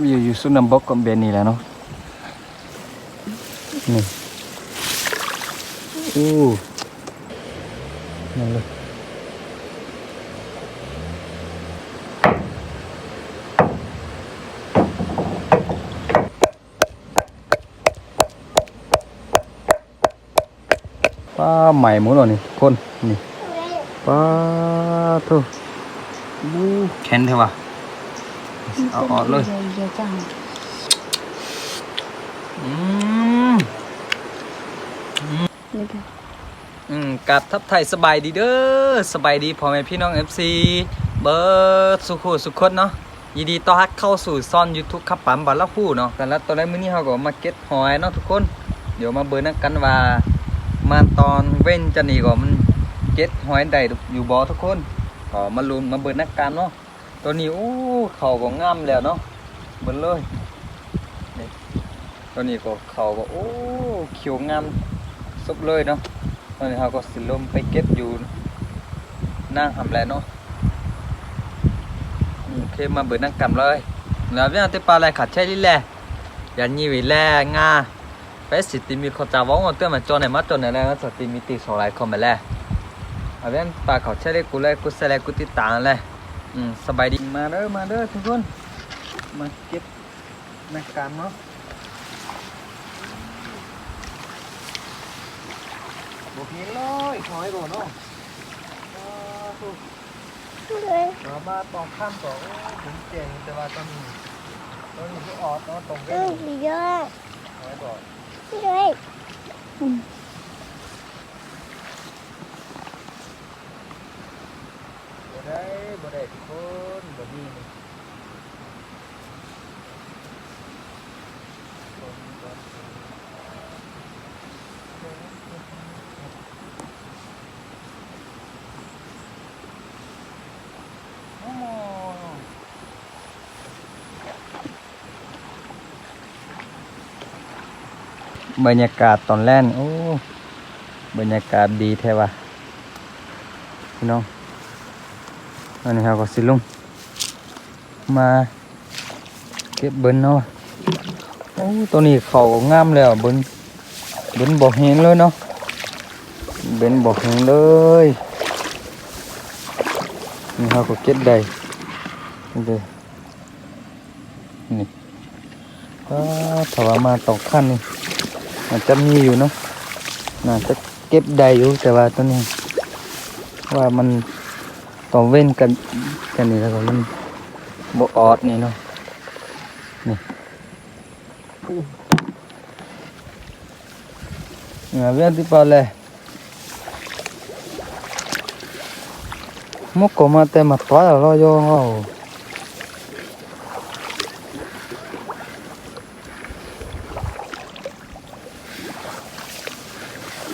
อยู่อยู่สุนัมบกกับเบนนี่แหละเนาะนี่อู้นั่นเลยป้าใหม่หมดแล้วนี่คนนี่ป้าทุอู้แข็งเถอะวะเอาออกเลยเยอะจัง อืมนี่ค่ะอืมกับทับไทยสบายดีเด้อสบายดีพ่อแม่พี่น้อง FC เบิร์ดสุขุสุขคนเนาะยินดีต้อนรับเข้าสู่ซ่อน YouTube ขับปั๊มบัลลัพูเนาะกันแล้วตอนแรกมื้อนี้เราก็มาเก็ตหอยเนาะทุกคน เดี๋ยวมาเบิร์นักกันว่ามาตอนเว้นจะนี่ก็มันเก็ตหอยได้อยู่บ่ทุกคนก็มาลุ้นมาเบิร์นักกันเนาะตัวนี้โอ้เขาก็งามแล้วเนาะ เบิ่งเลยนี่ตัวนี้ก็เขาก็โอ้เขียวงามสุดเลยเนาะตอนนี้เราก็สิลมไปเก็บอยู่หน้าหำแล้วเนาะโอเคมาเบิดนั่งกำเลยแล้วเวียนเตปลาอะไรขัดใช่ลิแลยันยี่วิแลงาไปสิติมีเขาจะว่างเตือนมาจอไหนมาจอไหนแล้วสติมีตีสองลายคอมมาแล้วเอาเวียนปลาเขาใช่ได้กูเลยกูใส่เลยกูติดตามเลยอืมสบายดีมาเด้อมาเด้อทุกคน มาเก็บนักกำเนาะบุกนี้เลยหอยก่อนเนาะอ่าถูกเลยมาบ้านตองข้ามต่อโอ้ถึงเก่งแต่ว่าตอนนี้ตอนนี้ก็ออดเนาะตรงเอเด้อมีเยอะหอยก่อนเลยบ่ได้บ่ได้ทุกคนบ่มีนี่คน โอ้โหบรรยากาศตอนแรกโอ้ บรรยากาศดีแท้ว่ะพี่น้องอันนี้เราก็สิลุงมาเก็บเบิ้นเนาะโอ้ตัวนี้เขางามแล้วเบิ้นเบิ้นบอกเห็นเลยเนาะเบิ้นบอกเห็นเลย นี่เราก็เก็บได้นี่เด้อนี่ก็ถ้าว่ามาตกขั้นนี่มันจะมีอยู่เนาะน่าจะเก็บได้อยู่แต่ว่าตัวนี้ ว่ามันต้อเว้นกันกันนี่แล้วก็มันบออดนี่เนาะนี่เนี่ยเวียนที่ปลาเลย มุกกมาแต่มาตัวเราโยงเอา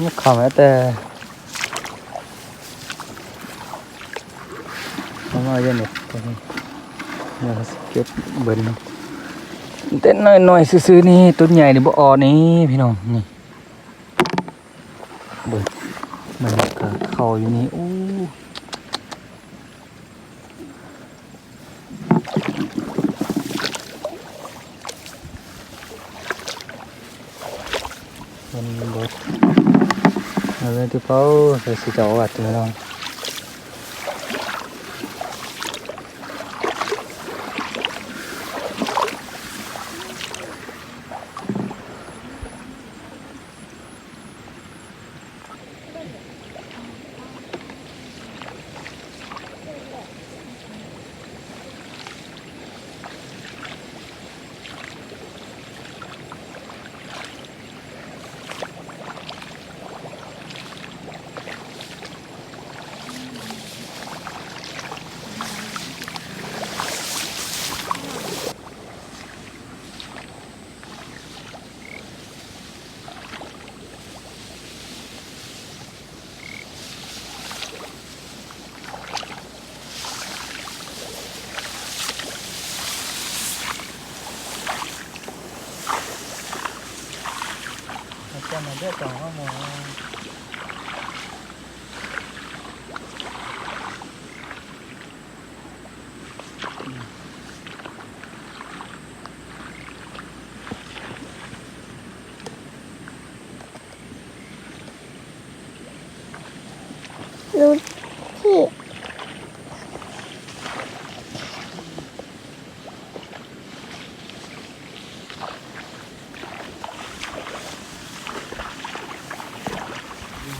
มุกขำแต่มาเยอะหนิเนี่ยสเก็ตเบิ้ลเต้นน้อยน้อยๆซื้อๆนี่ต้นใหญ่นี่บ่ออนี่พี่น้องนี่เบิ้ลมันเข้าอยู่นี่อู้ันบดเอาไว้ที่เขาใส่สีจอวัดเลยน้อ mà đứa chồng có mùa เรู้ที่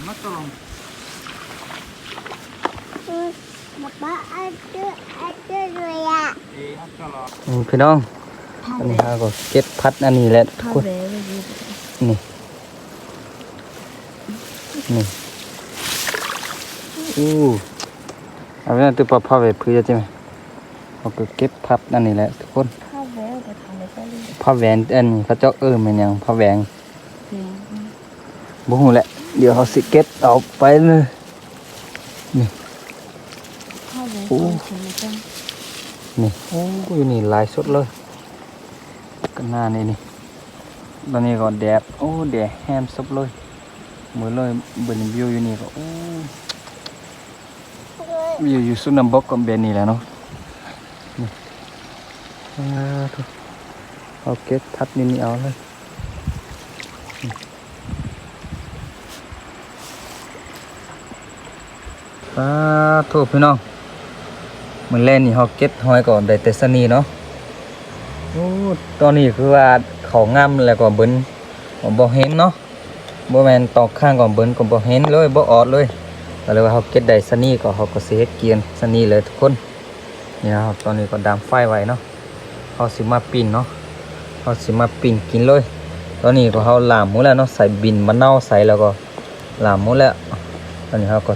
มาตลง อืมป๊าป๊าอาจจะอาจจะเลยอะ พี่น้อง อันนี้ฮะก็เก็บพัดอันนี้แหละทุกพ่อคนเบลอยู่นี่นี่อู้เอาไปนั่นตัวปลาพาไปพื้นใช่ไหมเขาก็เก็บพับนั่นนี่แหละทุกคนพ่อเบลไปทำอะไรก็รีบผ้าแหวนอันนี้เขาเจ้าเออมันหยังผ้าแหวนเพียงบ่ฮู้แหละ เดี๋ยวเขาสิเก็บเอาไปเลยพ่อเบล โอ้นี่โอ้ยนี่ลายสดเลยกันหน้านี่นี่ตอนนี้ก็แดดโอ้แดดแฮมซบเลยเหมือนเลยบิ่งวิวอยู่นี่ก็โอ้วิวอยู่สุนัมบกก็เป็นนี่แหละเนาะนี่อ่าทุกเอาเก็บพัดนี่นี่เอาเลยนี่อ่าโทษพี่น้อง มันเล่นนี่เขาเก็บหอยก่อนได้แต่สนีเนาะตอนนี้คือว่าเขางามแล้วก็เบิ้นผมบ่เห็นเนาะบ่แมนตอกข้างก่อนเบิ้นก็บ่เห็นเลยบ่ออดเลยก็เลยว่าเขาเก็บได้สนีก็เขาก็เฮ็ดเกียนสนีเลยทุกคนนี่นะครับตอนนี้ก็ดามไฟไว้เนาะเขาสิมาปิ้นเนาะเขาสิมาปิ้นกินเลย ตอนนี้ก็เขาลามหมดแล้วเนาะใส่บินมะนาวใส่แล้วก็ลามหมดแล้วตอนนี้เขาก็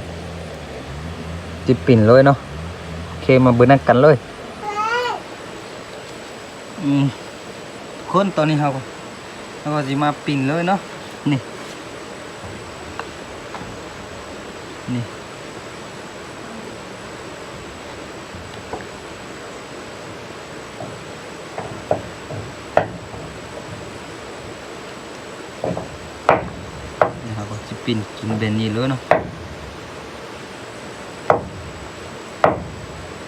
จิปิ้นเลยเนาะ มาเบิร์นักกันเลยอืมคนตอนนี้เราเราก็จะมาปิ่นเลยเนาะนี่นี่นี่เราก็จะปิ่นกินเบนนี้เลยเนาะ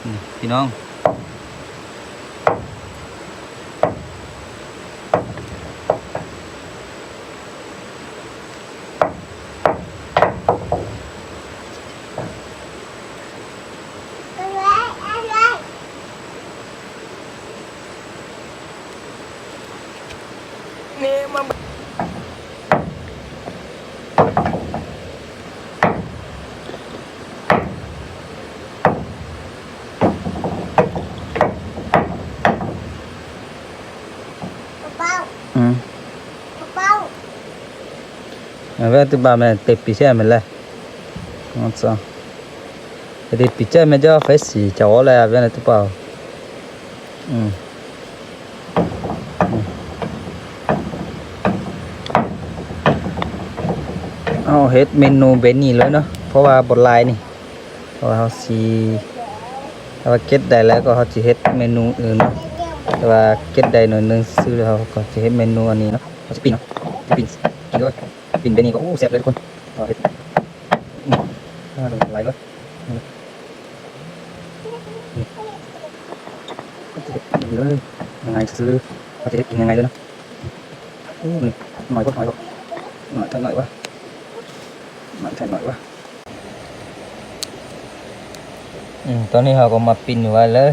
นี่ พี่น้อง อะไรอะไร นี่มา เป้า อืม เป้า Avete ba me te piace le? Non so. E ti piace me già fessi, ciao le avviene tu pa. Mm. เอาเฮ็ดเมนูเบนนี่เลยเนาะเพราะว่าบทลายนี่เพราะว่าเขาสีถ้าว่าเก็ตได้แล้วก็เขาจะเฮ็ดเมนูอื่นเนาะแต่ว่าเก็ตได้หน่อยหนึงซื้อแล้วเขาก็จะเฮ็ดเมนูอันนี้เนาะเขาจะปิ้งเนาะจะปิ้งกินด้วย ปิ้งเบนนี่ก็โอ้แซ่บเลยทุกคนเอาเฮ็ดอืมอ่าดูไหลเลยนี่นี่ก็จะเฮ็ดอย่างนี้เลยยังไงซื้อเขาจะเฮ็ดกินยังไงเลยนะโอ้นี่หน่อยก็หน่อยก็หน่อยเท่าหน่อยวะหน่อยเท่าหน่อยวะอืมตอนนี้เขาก็มาปิ้นไว้เลย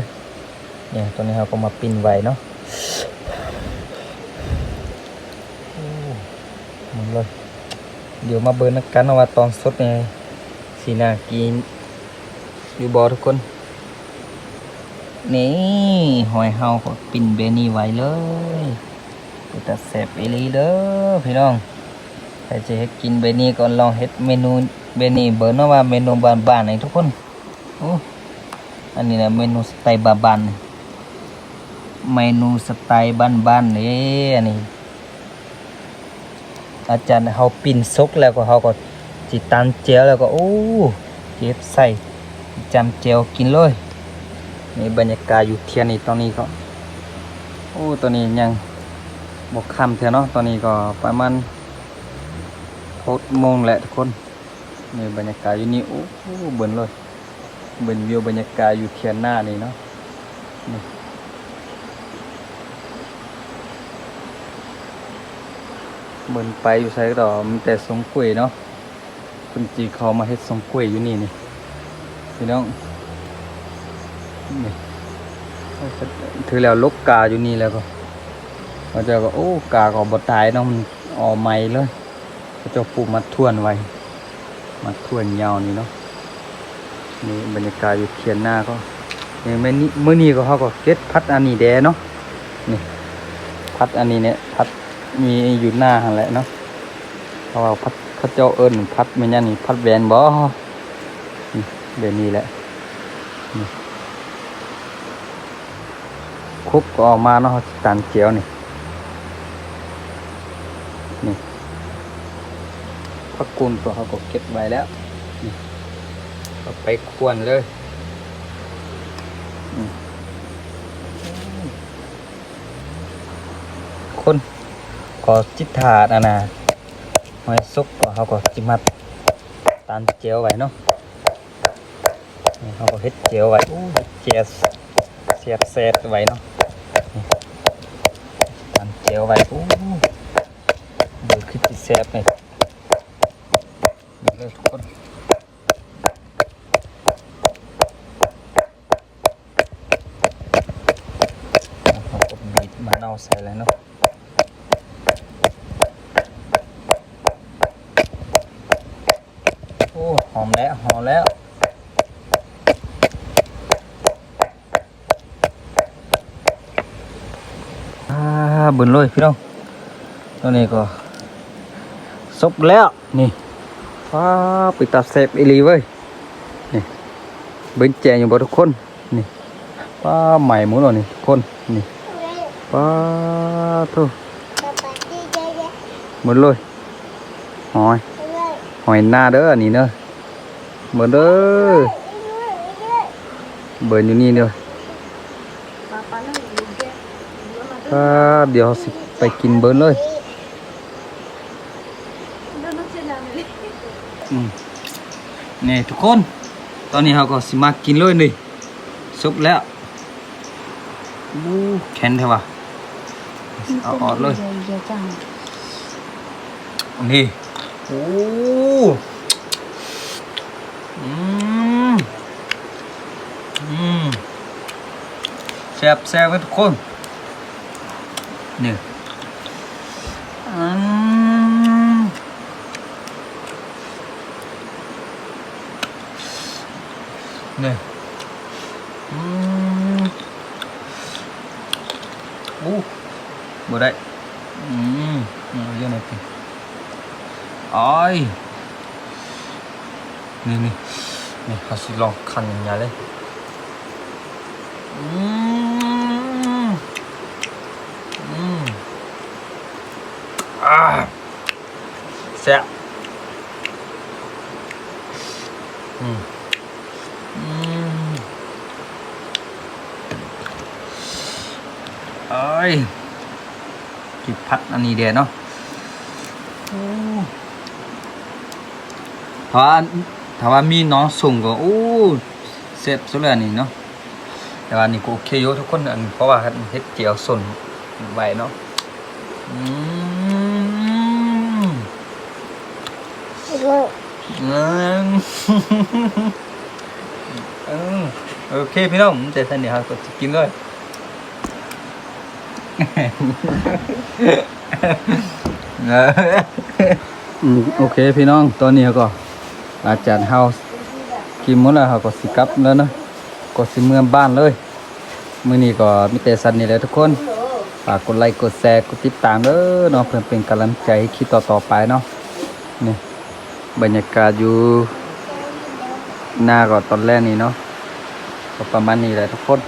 เนี่ยตอนนี้เราก็มาปิ้นไว้เนาะโอ้หมดเลย เดี๋ยวมาเบิร์นกันนะว่าตอนสดเนี่ยสีน่ากินอยู่บอทุกคน นี่หอยเฮาก็ปิ้นเบนี่ไว้เลยเป็นตาแซ่บอีลีเด้อพี่น้องใครจะเฮ็ดกินเบนี่ก็ลองเฮ็ดเมนูเบนี่เบิร์นนาะว่าเมนูบานๆให้ทุกคนโอ้อันนี้นะเมนูสไตล์บานๆเมนูสไตล์บ้านๆนี่อันนี้ อาจารย์เขาปิ้นซกแล้วก็เขาก็จิตันเจลแล้วก็โอ้เก็บใส่จำเจลกินเลยนี่บรรยากาศอยู่เทียนนี่ตอนนี้ก็โอ้ตอนนี้ยังบกคำเถอะเนาะตอนนี้ก็ประมาณหกโมงแหละทุกคนนี่บรรยากาศอยู่นี่โอ้เบิ่นเลยเบิ่นวิวบรรยากาศอยู่เทียนหน้านี่เนาะ เหมือนไปอยู่ใช้ต่อมันแต่สงกล้ยเนาะคนจีเขามาเฮ็ดสงกล้ยอยู่นี่นี่พี่น้องนี่ถือแล้วลกกาอยู่นี่แล้วก็เขาเจะก็โอ้กาก็บ่ตายเนาะมันออกใหม่เลยเขาจะปลูกมัดทวนไว้มัดทวนยาวนี่เนาะนี่บรรยากาศอยู่เทียนหน้าก็นี่มื้อนี้มื้อนี้ก็เขาก็เก็ดพัดอันนี้แดเนาะนี่พัดอันนี้เนี่ยพัด มีอยู่หน้าหันแหละเนาะเพราะว่าพัดเขาเจ้าเอิ้นพัดแม่นยังนี่พัดแวนบ่นี่เดี๋ยวนี้แหละคุกก็ออกมาเนาะตานเจียวนี่นี่พักกุนตัวเขาก็เก็บไว้แล้วนี่เอาไปควรเลยคน ก็จิตถาดนะนะหอยซุกก็เขาก็จิมัดตานเจียวไว้เนาะนี่เขาก็เฮ็ดเจียวไว้อู้เจียสเสียบเศษไว้เนาะตานเจียวไว้อู้ดูคือจิเสียบเลยดูเลยทุกคนเราก็บีบมะนาวใส่เลยเนาะโอ้หอมแล้วหอมแล้วอ่าเบิ่นเลยพี่น้องตอนนี้ก็สุกแล้วนี่ว้าไปตัดเสพอีหลีเว้ยนี่เบิ่งแจงอยู่บ่ทุกคนนี่ป้าใหม่หมูแล้วนี่ทุกคนนี่ป้าโทุ Papa đi chơi đi. หมดเลยหอย Rồi. หอยหน้าเด้ออันนี่เด้อหมดเด้อ Đi rồi, đi rồi. เบิ่นอยู่นี่เด้อ ป้าเดี๋ยวสิไปกินเบิ่นเลยนี่ทุกคน ตอนนี้เราก็สิมากินเลยนี่สุกแล้วอู้แข็งเท่าวะเอาออกเลยนี่โอ้อืมอืมแซ่บแซ่บทุกคน นี่อืมนี่อืมโอ้บ่ได้อืมเอาเยอะหน่อยสิ Ôi Nè nè Nè họ sẽ lọc khăn nhà lên Ừm. Xẹo Ừm. Ừm. Ôi Cái phát ăn đi đèn không ถ้าว่าถ้าว่ามีน้องส่งก็โอ้เสร็จสุดแล้วนี่เนาะแต่ว่านี่ก็โอเคอยู่ทุกคนอันเพราะว่าเฮ็ดเจียวส่วนไว้เนาะอืม Rồi. อืมอืม โอเคพี่น้องแต่ท่านนี่ครับก็กินเลยโอเคพี่น้องตอนนี้ก็อาจารย์เฮากินหมดแล้วเขาก็สิกลับแล้วเนะก็สิเมืองบ้านเลยมือนี้ก็มีแต่สันนี่แหละทุกคนฝากกดไลค์กดแชร์กดติดตามเด้อเนาะเพื่อเป็นกำลังใจคลิปต่อๆไปเนาะนี่ บรรยากาศอยู่หน้าก่อนตอนแรกนี่เนาะประมาณนี้แหละทุกคน